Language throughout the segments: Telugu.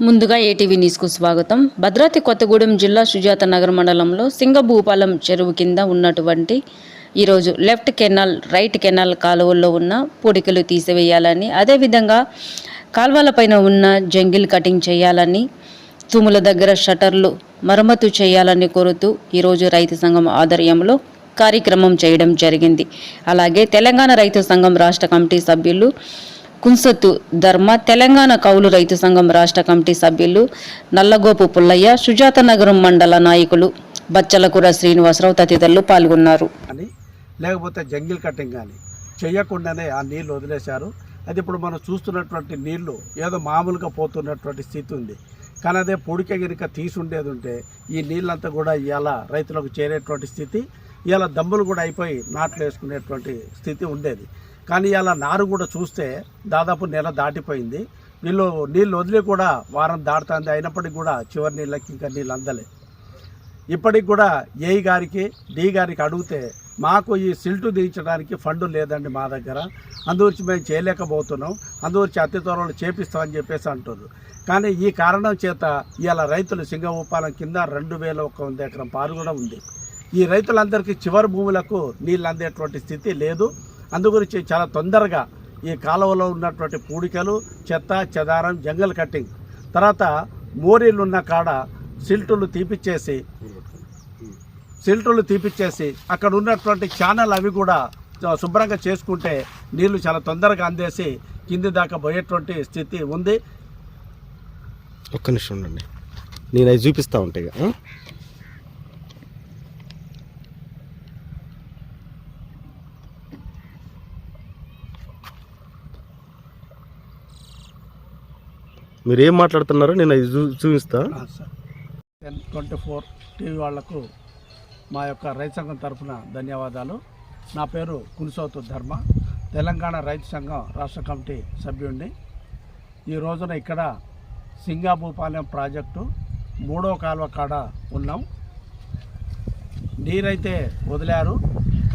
ముందుగా ఏటీవీ న్యూస్కు స్వాగతం. భద్రాద్రి కొత్తగూడెం జిల్లా సుజాత నగర్ మండలంలో సింగభూపాలం చెరువు కింద ఉన్నటువంటి ఈరోజు లెఫ్ట్ కెనాల్ రైట్ కెనాల్ కాలువల్లో ఉన్న పూడికలు తీసివేయాలని అదేవిధంగా కాల్వలపైన ఉన్న జంగిల్ కటింగ్ చేయాలని తూముల దగ్గర షటర్లు మరమ్మతు చేయాలని కోరుతూ ఈరోజు రైతు సంఘం ఆధ్వర్యంలో కార్యక్రమం చేయడం జరిగింది. అలాగే తెలంగాణ రైతు సంఘం రాష్ట్ర కమిటీ సభ్యులు కుంసత్తు ధర్మ తెలంగాణ కౌలు రైతు సంఘం రాష్ట్ర కమిటీ సభ్యులు నల్లగోపు పుల్లయ్య సుజాత నగరం మండల నాయకులు బచ్చలకూర శ్రీనివాసరావు తదితరులు పాల్గొన్నారు. లేకపోతే జంగిల్ కటింగ్ కానీ చేయకుండానే ఆ నీళ్ళు వదిలేశారు. అది ఇప్పుడు మనం చూస్తున్నటువంటి నీళ్ళు ఏదో మామూలుగా పోతున్నటువంటి స్థితి ఉంది. కానీ అదే పొడిక గనుక తీసుండేది ఉంటే ఈ నీళ్ళంతా కూడా ఇలా రైతులకు చేరేటువంటి స్థితి ఇలా దమ్ములు కూడా అయిపోయి నాట్లు వేసుకునేటువంటి స్థితి ఉండేది. కానీ ఇలా నారు కూడా చూస్తే దాదాపు నెల దాటిపోయింది. వీళ్ళు నీళ్ళు వదిలి కూడా వారం దాటుతుంది. అయినప్పటికీ కూడా చివరి నీళ్ళకి ఇంకా నీళ్ళు అందలే. ఇప్పటికి కూడా ఏ గారికి డి గారికి అడిగితే మాకు ఈ సిల్టు దించడానికి ఫండ్ లేదండి మా దగ్గర. అందుగురించి మేము చేయలేకపోతున్నాం. అందుగురించి అతి త్వరలో చేపిస్తామని చెప్పేసి అంటున్నారు కానీ ఈ కారణం చేత ఇవాళ రైతులు సింగభూపాలం కింద రెండు వేల ఒక వంద ఎకరం పారు కూడా ఉంది. ఈ రైతులందరికీ చివరి భూములకు నీళ్ళు అందేటువంటి స్థితి లేదు. అందుగురించి చాలా తొందరగా ఈ కాలువలో ఉన్నటువంటి పూడికలు చెత్త చెదారం జంగల్ కట్టింగ్. తర్వాత మోరీలు ఉన్న కాడ సిల్టులు తీపిచ్చేసి సిల్టులు తీపిచ్చేసి అక్కడ ఉన్నటువంటి ఛానల్ అవి కూడా శుభ్రంగా చేసుకుంటే నీళ్ళు చాలా తొందరగా అందేసి కింది దాకా పోయేటువంటి స్థితి ఉంది. ఒక్క నిమిషం ఉండండి. నేను అవి చూపిస్తా ఉంటాయి మీరు ఏం మాట్లాడుతున్నారో నేను అది చూపిస్తా. టెన్ ట్వంటీ ఫోర్ టీవీ వాళ్ళకు మా యొక్క రైతు సంఘం తరఫున ధన్యవాదాలు. నా పేరు కునిసోతు ధర్మ. తెలంగాణ రైతు సంఘం రాష్ట్ర కమిటీ సభ్యుడిని. ఈ రోజున ఇక్కడ సింగాభూపాలెం ప్రాజెక్టు మూడో కాలువ కాడ ఉన్నాం. నీరైతే వదిలారు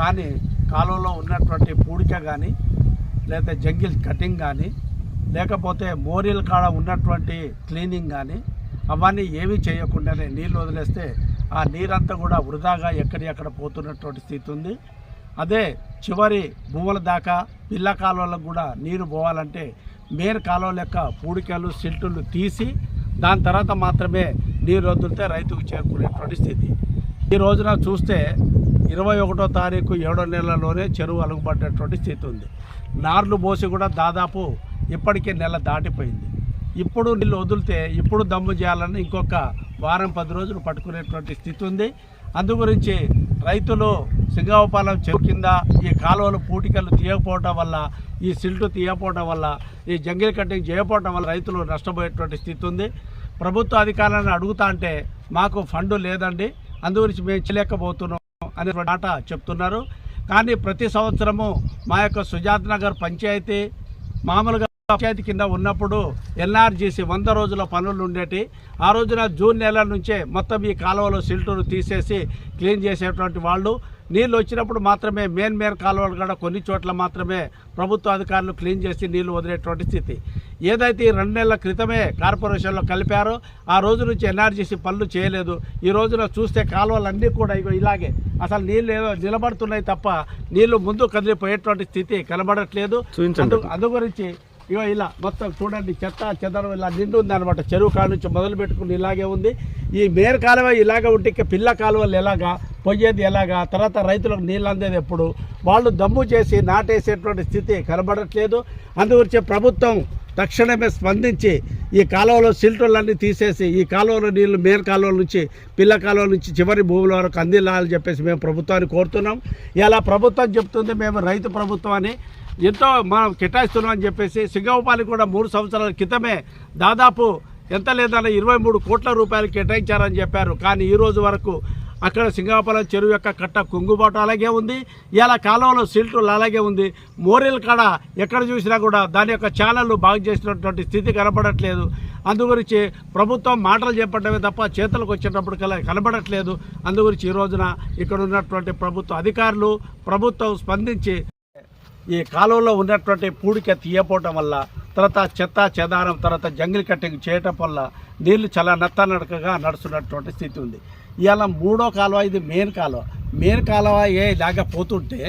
కానీ కాలువలో ఉన్నటువంటి పూడిక కానీ లేదా జంగిల్ కటింగ్ కానీ లేకపోతే బోరీల కాడ ఉన్నటువంటి క్లీనింగ్ కానీ అవన్నీ ఏమీ చేయకుండానే నీళ్ళు వదిలేస్తే ఆ నీరంతా కూడా వృధాగా ఎక్కడెక్కడ పోతున్నటువంటి స్థితి ఉంది. అదే చివరి భూముల దాకా పిల్ల కాలువలకు కూడా నీరు పోవాలంటే మేర్ కాలువ లెక్క పూడికలు సిల్టులు తీసి దాని తర్వాత మాత్రమే నీరు వదిలితే రైతుకు చేరుకునేటువంటి స్థితి. ఈ రోజున చూస్తే ఇరవై ఒకటో తారీఖు ఏడో నెలలోనే చెరువు అలుగుపడ్డటువంటి స్థితి ఉంది. నార్లు పోసి కూడా దాదాపు ఇప్పటికే నెల దాటిపోయింది. ఇప్పుడు నీళ్ళు వదిలితే ఇప్పుడు దమ్ము చేయాలని ఇంకొక వారం పది రోజులు పట్టుకునేటువంటి స్థితి ఉంది అందు గురించి రైతులు సింగావపాలెం చెరువు కింద ఈ కాలువలు పూటికలు తీయకపోవడం వల్ల ఈ సిల్టు తీయకపోవడం వల్ల ఈ జంగిల్ కటింగ్ చేయకపోవడం వల్ల రైతులు నష్టపోయేటువంటి స్థితి ఉంది ప్రభుత్వ అధికారులను అడుగుతా అంటే మాకు ఫండ్ లేదండి. అందు గురించి మేము చేయలేకపోతున్నాం అనే మాట చెప్తున్నారు. కానీ ప్రతి సంవత్సరము మా యొక్క సుజాత్ నగర్ పంచాయతీ మామూలుగా పంచాయతీ కింద ఉన్నప్పుడు ఎన్ఆర్జీసీ వంద రోజుల పనులు ఉండేటి. ఆ రోజున జూన్ నెల నుంచే మొత్తం ఈ కాలువలో సిల్టును తీసేసి క్లీన్ చేసేటువంటి వాళ్ళు. నీళ్ళు వచ్చినప్పుడు మాత్రమే మెయిన్ మెయిన్ కాలువలు కూడా కొన్ని చోట్ల మాత్రమే ప్రభుత్వ అధికారులు క్లీన్ చేసి నీళ్ళు వదిలేటువంటి స్థితి. ఏదైతే ఈ రెండు నెలల క్రితమే కార్పొరేషన్లో కలిపారో ఆ రోజు నుంచి ఎన్ఆర్జీసీ పనులు చేయలేదు. ఈ రోజున చూస్తే కాలువలన్నీ కూడా ఇగో ఇలాగే. అసలు నీళ్ళు ఏదో నిలబడుతున్నాయి తప్ప నీళ్ళు ముందు కదిలిపోయేటువంటి స్థితి కనబడట్లేదు. అందు గురించి ఇగో ఇలా మొత్తం చూడండి చెత్త చెదరం ఇలా నిండు ఉంది అనమాట చెరువు కాడ నుంచి మొదలు పెట్టుకుని ఇలాగే ఉంది. ఈ మేర కాలువ ఇలాగ ఉంటే ఇక పిల్ల కాలువలు ఎలాగా పొయ్యేది ఎలాగా తర్వాత రైతులకు నీళ్ళు అందేది ఎప్పుడు? వాళ్ళు దమ్ము చేసి నాటేసేటువంటి స్థితి కనబడట్లేదు. అందుగురించి ప్రభుత్వం తక్షణమే స్పందించి ఈ కాలువలో సిల్టర్లన్నీ తీసేసి ఈ కాలువలో నీళ్ళు మేర కాలువ నుంచి పిల్ల కాలువ నుంచి చివరి భూముల వరకు అందిల్లాలని చెప్పేసి మేము ప్రభుత్వాన్ని కోరుతున్నాం. ఇలా ప్రభుత్వం చెప్తుంది మేము రైతు ప్రభుత్వం అని. ఎంతో మనం కేటాయిస్తున్నామని చెప్పేసి సింగవపాలి కూడా మూడు సంవత్సరాల క్రితమే దాదాపు ఎంత లేదన్న ఇరవై మూడు కోట్ల రూపాయలు కేటాయించారని చెప్పారు. కానీ ఈ రోజు వరకు అక్కడ సింగపాలెం చెరువు యొక్క కట్ట కుంగుబాటు అలాగే ఉంది. ఇలా కాలంలో సిల్టులు అలాగే ఉంది. మోరీల కాడ ఎక్కడ చూసినా కూడా దాని యొక్క ఛానళ్ళు బాగు చేసినటువంటి స్థితి కనబడట్లేదు. అందుగురించి ప్రభుత్వం మాటలు చెప్పడమే తప్ప చేతులకు వచ్చేటప్పుడు కల కనబడట్లేదు. అందుగురించి ఈ రోజున ఇక్కడ ఉన్నటువంటి ప్రభుత్వ అధికారులు ప్రభుత్వం స్పందించి ఈ కాలువలో ఉన్నటువంటి పూడిక తీయపోవటం వల్ల తర్వాత చెత్త చెదారం తర్వాత జంగిల్ కట్టింగ్ చేయటం వల్ల నీళ్ళు చాలా నత్తనడకగా నడుస్తున్నటువంటి స్థితి ఉంది. ఇవాళ మూడో కాలువ ఇది మెయిన్ కాలువ. మెయిన్ కాలువ ఏ ఇలాగా పోతుంటే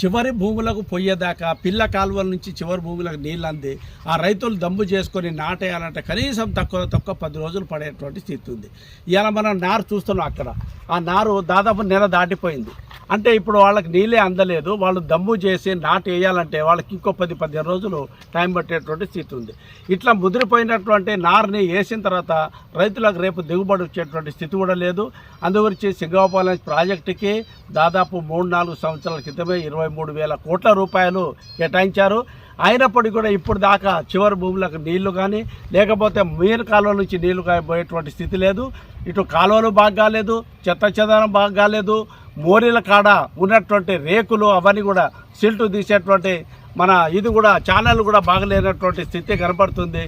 చివరి భూములకు పోయేదాకా పిల్ల కాలువల నుంచి చివరి భూములకు నీళ్ళు అంది. ఆ రైతులు దమ్ము చేసుకొని నాటేయాలంటే కనీసం తక్కువ తక్కువ పది రోజులు పడేటువంటి స్థితి ఉంది. ఇలా మనం నారు చూస్తున్నాం అక్కడ. ఆ నారు దాదాపు నెల దాటిపోయింది. అంటే ఇప్పుడు వాళ్ళకి నీళ్ళే అందలేదు. వాళ్ళు దమ్ము చేసి నాటు వేయాలంటే వాళ్ళకి ఇంకో పది పదిహేను రోజులు టైం పట్టేటువంటి స్థితి ఉంది. ఇట్లా ముదిరిపోయినటువంటి నారుని వేసిన తర్వాత రైతులకు రేపు దిగుబడి వచ్చేటువంటి స్థితి కూడా లేదు. అందుగురించి సింగపాలెం ప్రాజెక్టుకి దాదాపు మూడు నాలుగు సంవత్సరాల క్రితమే ఇరవై మూడు వేల కోట్ల రూపాయలు కేటాయించారు. అయినప్పటికీ కూడా ఇప్పుడు దాకా చివరి భూములకు నీళ్ళు కానీ లేకపోతే మీన కాలువ నుంచి నీళ్ళు పోయేటువంటి స్థితి లేదు. ఇటు కాలువలు బాగా కాలేదు చెత్త చెదనం బాగా కాలేదు మోరీల కాడ ఉన్నటువంటి రేకులు అవన్నీ కూడా సిల్టు తీసేటువంటి మన ఇది కూడా ఛానల్ కూడా బాగలేనటువంటి స్థితి కనపడుతుంది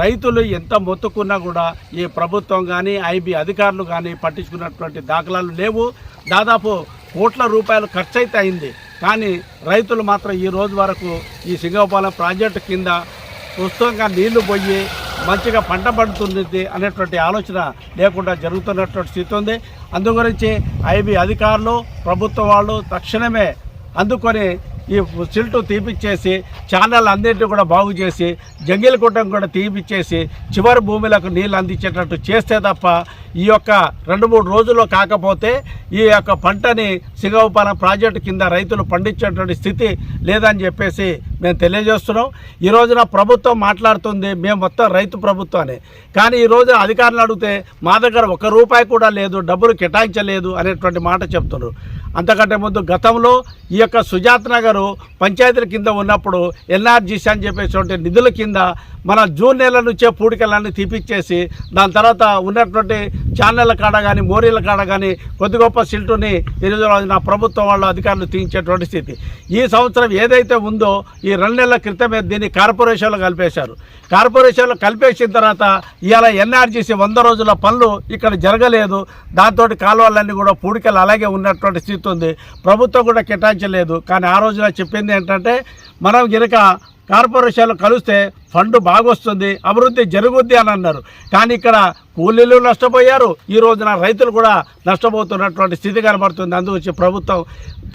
రైతులు ఎంత మొత్తుకున్నా కూడా ఈ ప్రభుత్వం కానీ ఐబీ అధికారులు కానీ పట్టించుకున్నటువంటి దాఖలాలు లేవు. దాదాపు కోట్ల రూపాయలు ఖర్చు అయితే అయింది. కానీ రైతులు మాత్రం ఈ రోజు వరకు ఈ సింగపాలెం ప్రాజెక్టు కింద పుస్తకంగా నీళ్ళు పోయి మంచిగా పంట పడుతుంది అనేటువంటి ఆలోచన లేకుండా జరుగుతున్నటువంటి స్థితి ఉంది. అందు గురించి ఐబీ అధికారులు ప్రభుత్వం వాళ్ళు తక్షణమే అందుకొని ఈ సిల్టు తీపిచ్చేసి ఛానల్ అన్నింటినీ కూడా బాగు చేసి జంగిల్ కుట్టం కూడా తీపిచ్చేసి చివరి భూములకు నీళ్ళు అందించేటట్టు చేస్తే తప్ప ఈ యొక్క రెండు మూడు రోజుల్లో కాకపోతే ఈ యొక్క పంటని సింగవపాలెం ప్రాజెక్టు కింద రైతులు పండించేటువంటి స్థితి లేదని చెప్పేసి మేము తెలియజేస్తున్నాం. ఈ రోజున ప్రభుత్వం మాట్లాడుతుంది మేము మొత్తం రైతు ప్రభుత్వాన్ని. కానీ ఈ అధికారులు అడిగితే మా దగ్గర ఒక రూపాయి కూడా లేదు డబ్బులు కేటాయించలేదు అనేటువంటి మాట చెప్తున్నారు. అంతకంటే ముందు గతంలో ఈ యొక్క సుజాత్ నగర్ పంచాయతీల కింద ఉన్నప్పుడు ఎన్ఆర్జీసీ అని చెప్పేటువంటి నిధుల కింద మన జూన్ నెల నుంచే పూడికలన్నీ తీపిచ్చేసి దాని తర్వాత ఉన్నటువంటి ఛానళ్ళ కాడ కానీ మోరీల కాడ కానీ కొద్ది గొప్ప సిల్టుని ఈరోజు నా ప్రభుత్వం వాళ్ళు అధికారులు తీయించేటువంటి స్థితి. ఈ సంవత్సరం ఏదైతే ఉందో ఈ రెండు నెలల క్రితమే దీన్ని కార్పొరేషన్లో కలిపేశారు. కార్పొరేషన్లో కలిపేసిన తర్వాత ఇలా ఎన్ఆర్జీసీ వంద రోజుల పనులు ఇక్కడ జరగలేదు. దాంతో కాలువలన్నీ కూడా పూడికలు అలాగే ఉన్నటువంటి స్థితి ఉంది. ప్రభుత్వం కూడా కేటాయించలేదు. కానీ ఆ రోజున చెప్పింది ఏంటంటే మనం గినక కార్పొరేషన్లు కలిస్తే ఫండ్ బాగొస్తుంది అభివృద్ధి జరుగుద్ది అని అన్నారు. కానీ ఇక్కడ కూలీలు నష్టపోయారు. ఈ రోజున రైతులు కూడా నష్టపోతున్నటువంటి స్థితి కనబడుతుంది. అందుగురించి ప్రభుత్వం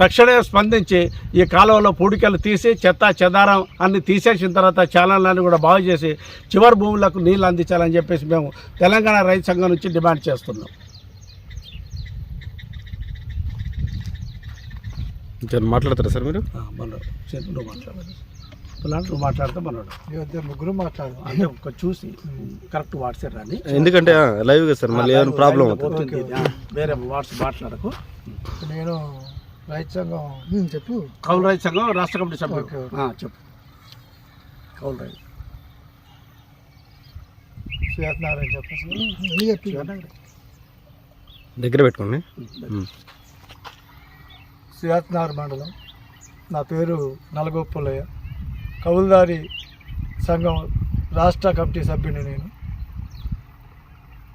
తక్షణమే స్పందించి ఈ కాలువలో పూడికలు తీసి చెత్త చెదారం అన్ని తీసేసిన తర్వాత ఛానళ్ళని కూడా బాగు చేసి చివరి భూములకు నీళ్ళు అందించాలని చెప్పేసి మేము తెలంగాణ రైతు సంఘం నుంచి డిమాండ్ చేస్తున్నాం. మాట్లాడతారా సార్ మీరు? మనోడు నువ్వు మాట్లాడితే మనోడు ఇద్దరు ముగ్గురు మాట్లాడు అంటే ఒక చూసి కరెక్ట్ వాట్సాప్ రాని. ఎందుకంటే లైవ్ సార్ మళ్ళీ ఏమైనా ప్రాబ్లం అవుతుంది. వేరే వాట్సాప్ మాట్లాడకు. నేను రైతు సంఘం చెప్పు. కౌలు రైతు సంఘం రాష్ట్ర కమిటీ సభ్యుడు. చెప్పు. కౌలు రైతు. శ్వేతనారాయణ చెప్పు. దగ్గర పెట్టుకోండి. ఉమ్. శ్వేతనార్ మండలం. నా పేరు నలగొప్పలయ్య. కౌలుదారి సంఘం రాష్ట్ర కమిటీ సభ్యుని నేను.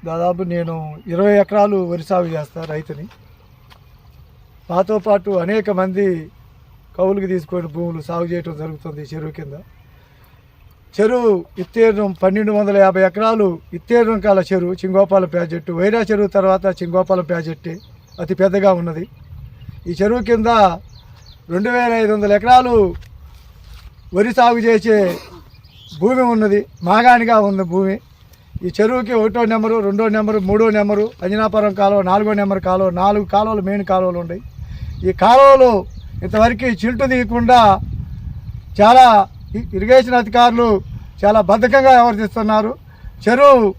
దాదాపు నేను ఇరవై ఎకరాలు వరి సాగు చేస్తా రైతుని. మాతో పాటు అనేక మంది కౌలుకి తీసుకొని భూములు సాగు చేయడం జరుగుతుంది చెరువు కింద. చెరువు ఇత్తీర్ణం పన్నెండు వందల యాభై ఎకరాలు ఇత్తీర్ణం కాల చెరువు చింగోపాలెం ప్రాజెక్టు. వైరా చెరువు తర్వాత చింగోపాలెం ప్రాజెక్టే. అతి పెద్దగా ఉన్నది. ఈ చెరువు కింద రెండు వేల ఐదు వందల ఎకరాలు వరి సాగు చేసే భూమి ఉన్నది మాగానిగా ఉంది భూమి. ఈ చెరువుకి ఒకటో నెంబరు రెండో నెంబరు మూడో నెంబరు అంజనాపురం కాలువ నాలుగో నెంబర్ కాలువ నాలుగు కాలువలు మెయిన్ కాలువలు ఉన్నాయి. ఈ కాలువలు ఇంతవరకు చిల్టు తీయకుండా చాలా ఇ- ఇరిగేషన్ అధికారులు చాలా బద్ధకంగా వ్యవహరిస్తున్నారు. చెరువు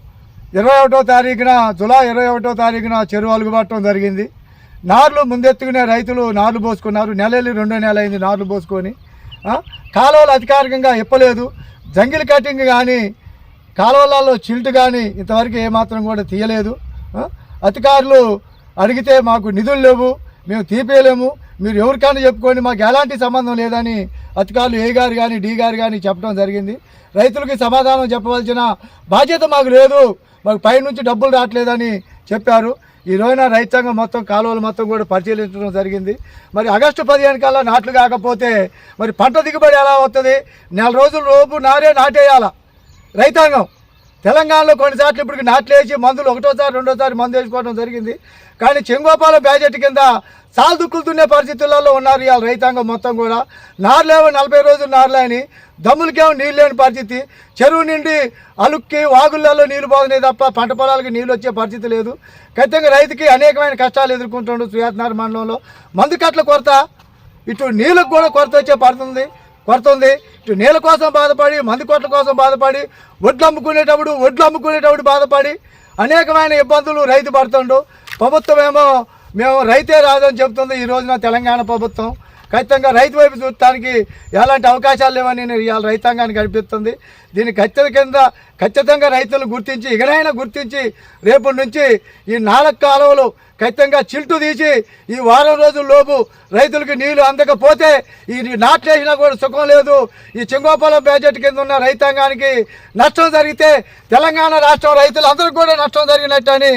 ఇరవై ఒకటో తారీఖున జులై ఇరవై ఒకటో తారీఖున చెరువు అలుగుబట్టడం జరిగింది. నార్లు ముందెత్తుకునే రైతులు నార్లు పోసుకున్నారు. నెలలు రెండో నెల అయింది నార్లు పోసుకొని. కాలువలు అధికారికంగా ఇప్పలేదు జంగిల్ కటింగ్ కానీ కాలువలలో చిల్టు కానీ ఇంతవరకు ఏమాత్రం కూడా తీయలేదు. అధికారులు అడిగితే మాకు నిధులు లేవు మేము తీపేయలేము. మీరు ఎవరికైనా చెప్పుకోండి మాకు ఎలాంటి సంబంధం లేదని అధికారులు ఏ గారు కానీ డి గారు కానీ చెప్పడం జరిగింది. రైతులకి సమాధానం చెప్పవలసిన బాధ్యత మాకు లేదు. మాకు పైనుంచి డబ్బులు రావట్లేదని చెప్పారు. ఈ రోజున రైతాంగం మొత్తం కాలువలు మొత్తం కూడా పరిశీలించడం జరిగింది. మరి ఆగస్టు పదిహేను కల్లా నాట్లు కాకపోతే మరి పంట దిగుబడి ఎలా వస్తుంది? నెల రోజుల లోపు నారే నాటేయాల రైతాంగం. తెలంగాణలో కొన్నిసార్లు ఇప్పటికి నాట్లేసి మందులు ఒకటోసారి రెండోసారి మందు వేసుకోవడం జరిగింది. కానీ చెంగోపాల బ్యాజెట్ కింద చాలా దుక్కులు పరిస్థితులలో ఉన్నారు ఇవాళ రైతాంగం మొత్తం కూడా. నారులేమో నలభై రోజులు నారులేని దమ్ములకేమో నీళ్ళు లేని పరిస్థితి. చెరువు నిండి అలుక్కి వాగులలో నీళ్ళు పోతున్నాయి తప్ప పంట పొలాలకు నీళ్ళు వచ్చే పరిస్థితి లేదు. ఖచ్చితంగా రైతుకి అనేకమైన కష్టాలు ఎదుర్కొంటుండ్రు సుయాత్నార్ మండలంలో. మందు కట్ల కొరత ఇటు నీళ్ళకు కూడా కొరత వచ్చే పడుతుంది పడుతుంది ఇటు నీళ్ళ కోసం బాధపడి మంది కొట్ల కోసం బాధపడి వడ్లు అమ్ముకునేటప్పుడు వడ్లు అమ్ముకునేటప్పుడు బాధపడి అనేకమైన ఇబ్బందులు రైతు పడుతుండు. ప్రభుత్వం ఏమో మేము రైతే రాదని చెప్తుంది ఈ రోజున తెలంగాణ ప్రభుత్వం. ఖచ్చితంగా రైతు వైపు చూడటానికి ఎలాంటి అవకాశాలు లేవని నేను ఇవాళ రైతాంగానికి కనిపిస్తుంది దీన్ని ఖచ్చితంగా కింద ఖచ్చితంగా రైతులు గుర్తించి ఇకనైనా గుర్తించి రేపటి నుంచి ఈ నాలుగు కాలువలు ఖచ్చితంగా చిల్టు తీసి ఈ వారం రోజుల లోపు రైతులకి నీళ్ళు అందకపోతే ఈ నాట్లేసినా కూడా సుఖం లేదు. ఈ చెంగోపాలం బడ్జెట్ కింద ఉన్న రైతాంగానికి నష్టం జరిగితే తెలంగాణ రాష్ట్రం రైతులందరికీ కూడా నష్టం జరిగినట్టు అని